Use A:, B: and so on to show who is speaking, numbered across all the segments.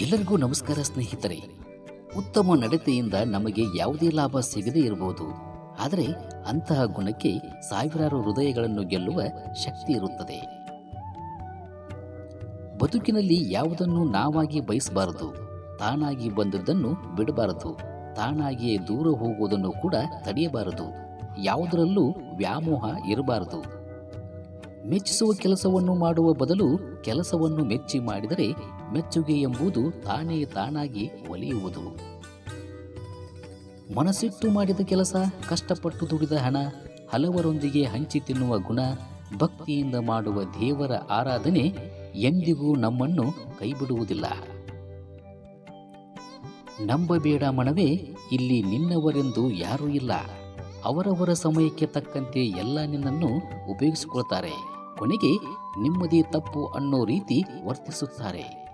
A: ಎಲ್ಲರಿಗೂ ನಮಸ್ಕಾರ ಸ್ನೇಹಿತರೆ. ಉತ್ತಮ ನಡತೆಯಿಂದ ನಮಗೆ ಯಾವುದೇ ಲಾಭ ಸಿಗದೇ ಇರಬಹುದು. ಆದರೆ ಅಂತಹ ಗುಣಕ್ಕೆ ಸಾವಿರಾರು ಹೃದಯಗಳನ್ನು ಗೆಲ್ಲುವ ಶಕ್ತಿ ಇರುತ್ತದೆ. ಬದುಕಿನಲ್ಲಿ ಯಾವುದನ್ನು ನಾವಾಗಿ ಬಯಸಬಾರದು, ತಾನಾಗಿ ಬಂದದ್ದನ್ನು ಬಿಡಬಾರದು, ತಾನಾಗಿಯೇ ದೂರ ಹೋಗುವುದನ್ನು ಕೂಡ ತಡೆಯಬಾರದು, ಯಾವುದರಲ್ಲೂ ವ್ಯಾಮೋಹ ಇರಬಾರದು. ಮೆಚ್ಚಿಸುವ ಕೆಲಸವನ್ನು ಮಾಡುವ ಬದಲು ಕೆಲಸವನ್ನು ಮೆಚ್ಚಿ ಮಾಡಿದರೆ ಮೆಚ್ಚುಗೆ ಎಂಬುದು ತಾನೇ ತಾನಾಗಿ ಒಲಿಯುವುದು. ಮನಸ್ಸಿಟ್ಟು ಮಾಡಿದ ಕೆಲಸ, ಕಷ್ಟಪಟ್ಟು ದುಡಿದ ಹಣ, ಹಲವರೊಂದಿಗೆ ಹಂಚಿ ತಿನ್ನುವ ಗುಣ, ಭಕ್ತಿಯಿಂದ ಮಾಡುವ ದೇವರ ಆರಾಧನೆ ಎಂದಿಗೂ ನಮ್ಮನ್ನು ಕೈಬಿಡುವುದಿಲ್ಲ. ನಂಬಬೇಡ ಮನವೇ, ಇಲ್ಲಿ ನಿನ್ನವರೆಂದು ಯಾರೂ ಇಲ್ಲ. ಅವರವರ ಸಮಯಕ್ಕೆ ತಕ್ಕಂತೆ ಎಲ್ಲ ನಿನ್ನನ್ನು ಉಪಯೋಗಿಸಿಕೊಳ್ತಾರೆ. ಕೊನೆಗೆ ನಿಮ್ಮದೇ ತಪ್ಪು ಅನ್ನೋ ರೀತಿ ವರ್ತಿಸುತ್ತಾರೆ.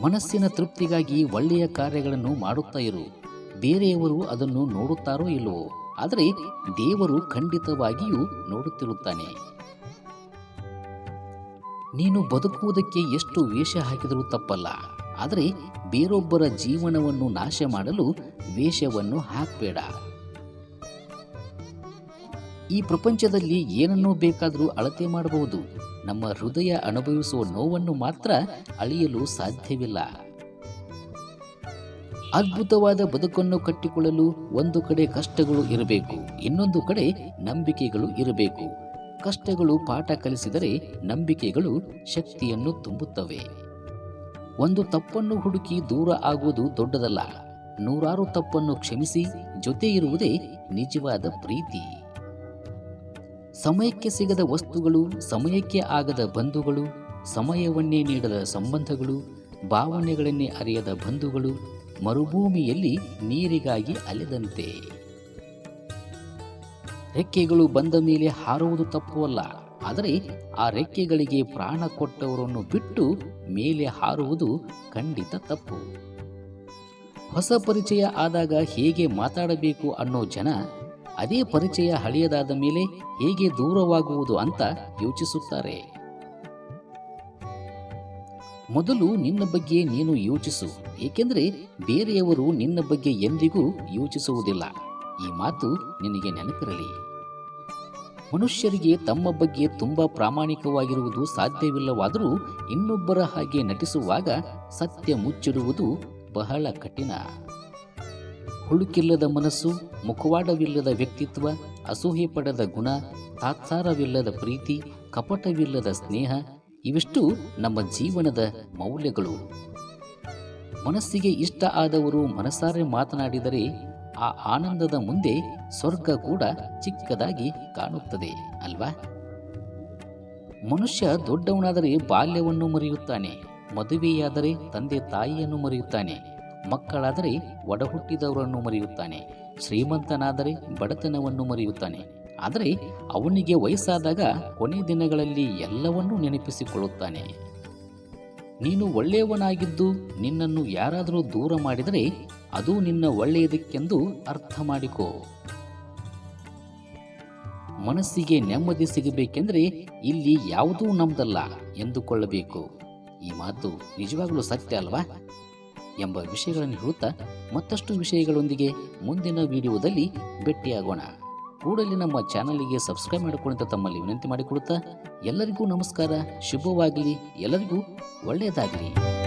A: ಮನಸ್ಸಿನ ತೃಪ್ತಿಗಾಗಿ ಒಳ್ಳೆಯ ಕಾರ್ಯಗಳನ್ನು ಮಾಡುತ್ತಾ ಇರು. ಬೇರೆಯವರು ಅದನ್ನು ನೋಡುತ್ತಾರೋ ಇಲ್ಲವೋ. ಆದರೆ ದೇವರು ಖಂಡಿತವಾಗಿಯೂ ನೋಡುತ್ತಿರುತ್ತಾನೆ. ನೀನು ಬದುಕುವುದಕ್ಕೆ ಎಷ್ಟು ವೇಷ ಹಾಕಿದರೂ ತಪ್ಪಲ್ಲ. ಆದರೆ ಬೇರೊಬ್ಬರ ಜೀವನವನ್ನು ನಾಶ ಮಾಡಲು ವೇಷವನ್ನು ಹಾಕಬೇಡ. ಈ ಪ್ರಪಂಚದಲ್ಲಿ ಏನನ್ನೂ ಬೇಕಾದರೂ ಅಳತೆ ಮಾಡಬಹುದು. ನಮ್ಮ ಹೃದಯ ಅನುಭವಿಸುವ ನೋವನ್ನು ಮಾತ್ರ ಅಳೆಯಲು ಸಾಧ್ಯವಿಲ್ಲ. ಅದ್ಭುತವಾದ ಬದುಕನ್ನು ಕಟ್ಟಿಕೊಳ್ಳಲು ಒಂದು ಕಡೆ ಕಷ್ಟಗಳು ಇರಬೇಕು, ಇನ್ನೊಂದು ಕಡೆ ನಂಬಿಕೆಗಳು ಇರಬೇಕು. ಕಷ್ಟಗಳು ಪಾಠ ಕಲಿಸಿದರೆ ನಂಬಿಕೆಗಳು ಶಕ್ತಿಯನ್ನು ತುಂಬುತ್ತವೆ. ಒಂದು ತಪ್ಪನ್ನು ಹುಡುಕಿ ದೂರ ಆಗುವುದು ದೊಡ್ಡದಲ್ಲ. ನೂರಾರು ತಪ್ಪನ್ನು ಕ್ಷಮಿಸಿ ಜೊತೆ ಇರುವುದೇ ನಿಜವಾದ ಪ್ರೀತಿ. ಸಮಯಕ್ಕೆ ಸಿಗದ ವಸ್ತುಗಳು, ಸಮಯಕ್ಕೆ ಆಗದ ಬಂಧುಗಳು, ಸಮಯವನ್ನೇ ನೀಡದ ಸಂಬಂಧಗಳು, ಭಾವನೆಗಳನ್ನೇ ಅರಿಯದ ಬಂಧುಗಳು ಮರುಭೂಮಿಯಲ್ಲಿ ನೀರಿಗಾಗಿ ಅಲೆದಂತೆ. ರೆಕ್ಕೆಗಳು ಬಂದ ಮೇಲೆ ಹಾರುವುದು ತಪ್ಪು ಅಲ್ಲ ಆದರೆ ಆ ರೆಕ್ಕೆಗಳಿಗೆ ಪ್ರಾಣ ಕೊಟ್ಟವರನ್ನು ಬಿಟ್ಟು ಮೇಲೆ ಹಾರುವುದು ಖಂಡಿತ ತಪ್ಪು. ಹೊಸ ಪರಿಚಯ ಆದಾಗ ಹೇಗೆ ಮಾತಾಡಬೇಕು ಅನ್ನೋ ಜನ ಅದೇ ಪರಿಚಯ ಹಳೆಯದಾದ ಮೇಲೆ ಹೇಗೆ ದೂರವಾಗುವುದು ಅಂತ ಯೋಚಿಸುತ್ತಾರೆ. ಮೊದಲು ನಿನ್ನ ಬಗ್ಗೆ ನೀನು ಯೋಚಿಸು, ಏಕೆಂದರೆ ಬೇರೆಯವರು ನಿನ್ನ ಬಗ್ಗೆ ಎಂದಿಗೂ ಯೋಚಿಸುವುದಿಲ್ಲ. ಈ ಮಾತು ನಿನಗೆ ನೆನಪಿರಲಿ. ಮನುಷ್ಯರಿಗೆ ತಮ್ಮ ಬಗ್ಗೆ ತುಂಬಾ ಪ್ರಾಮಾಣಿಕವಾಗಿರುವುದು ಸಾಧ್ಯವಿಲ್ಲವಾದರೂ ಇನ್ನೊಬ್ಬರ ಹಾಗೆ ನಟಿಸುವಾಗ ಸತ್ಯ ಮುಚ್ಚಿಡುವುದು ಬಹಳ ಕಠಿಣ. ಹುಳುಕಿಲ್ಲದ ಮನಸ್ಸು, ಮುಖವಾಡವಿಲ್ಲದ ವ್ಯಕ್ತಿತ್ವ ಅಸೂಹೆ ಪಡೆದ ಗುಣ, ತಾತ್ಸಾರವಿಲ್ಲದ ಪ್ರೀತಿ, ಕಪಟವಿಲ್ಲದ ಸ್ನೇಹ, ಇವಿಷ್ಟು ನಮ್ಮ ಜೀವನದ ಮೌಲ್ಯಗಳು. ಮನಸ್ಸಿಗೆ ಇಷ್ಟ ಆದವರು ಮನಸಾರೆ ಮಾತನಾಡಿದರೆ ಆ ಆನಂದದ ಮುಂದೆ ಸ್ವರ್ಗ ಕೂಡ ಚಿಕ್ಕದಾಗಿ ಕಾಣುತ್ತದೆ, ಅಲ್ವಾ? ಮನುಷ್ಯ ದೊಡ್ಡವನಾದರೆ ಬಾಲ್ಯವನ್ನು ಮರೆಯುತ್ತಾನೆ, ಮದುವೆಯಾದರೆ ತಂದೆ ತಾಯಿಯನ್ನು ಮರೆಯುತ್ತಾನೆ ಮಕ್ಕಳಾದರೆ ಒಡಹುಟ್ಟಿದವರನ್ನು ಮರೆಯುತ್ತಾನೆ, ಶ್ರೀಮಂತನಾದರೆ ಬಡತನವನ್ನು ಮರೆಯುತ್ತಾನೆ. ಆದರೆ ಅವನಿಗೆ ವಯಸ್ಸಾದಾಗ ಕೊನೆ ದಿನಗಳಲ್ಲಿ ಎಲ್ಲವನ್ನೂ ನೆನಪಿಸಿಕೊಳ್ಳುತ್ತಾನೆ. ನೀನು ಒಳ್ಳೆಯವನಾಗಿದ್ದು ನಿನ್ನನ್ನು ಯಾರಾದರೂ ದೂರ ಮಾಡಿದರೆ ಅದು ನಿನ್ನ ಒಳ್ಳೆಯದಕ್ಕೆಂದು ಅರ್ಥ ಮಾಡಿಕೋ. ಮನಸ್ಸಿಗೆ ನೆಮ್ಮದಿ ಸಿಗಬೇಕೆಂದರೆ ಇಲ್ಲಿ ಯಾವುದೂ ನಮ್ದಲ್ಲ ಎಂದುಕೊಳ್ಳಬೇಕು. ಈ ಮಾತು ನಿಜವಾಗಲೂ ಸತ್ಯ ಅಲ್ವಾ? ಎಂಬ ವಿಷಯಗಳನ್ನು ಹೇಳುತ್ತಾ ಮತ್ತಷ್ಟು ವಿಷಯಗಳೊಂದಿಗೆ ಮುಂದಿನ ವಿಡಿಯೋದಲ್ಲಿ ಭೇಟಿಯಾಗೋಣ. ಕೂಡಲೇ ನಮ್ಮ ಚಾನಲಿಗೆ ಸಬ್ಸ್ಕ್ರೈಬ್ ಮಾಡಿಕೊಳ್ಳುವಂತ ತಮ್ಮಲ್ಲಿ ವಿನಂತಿ ಮಾಡಿಕೊಡುತ್ತಾ ಎಲ್ಲರಿಗೂ ನಮಸ್ಕಾರ, ಶುಭವಾಗಲಿ, ಎಲ್ಲರಿಗೂ ಒಳ್ಳೆಯದಾಗಲಿ.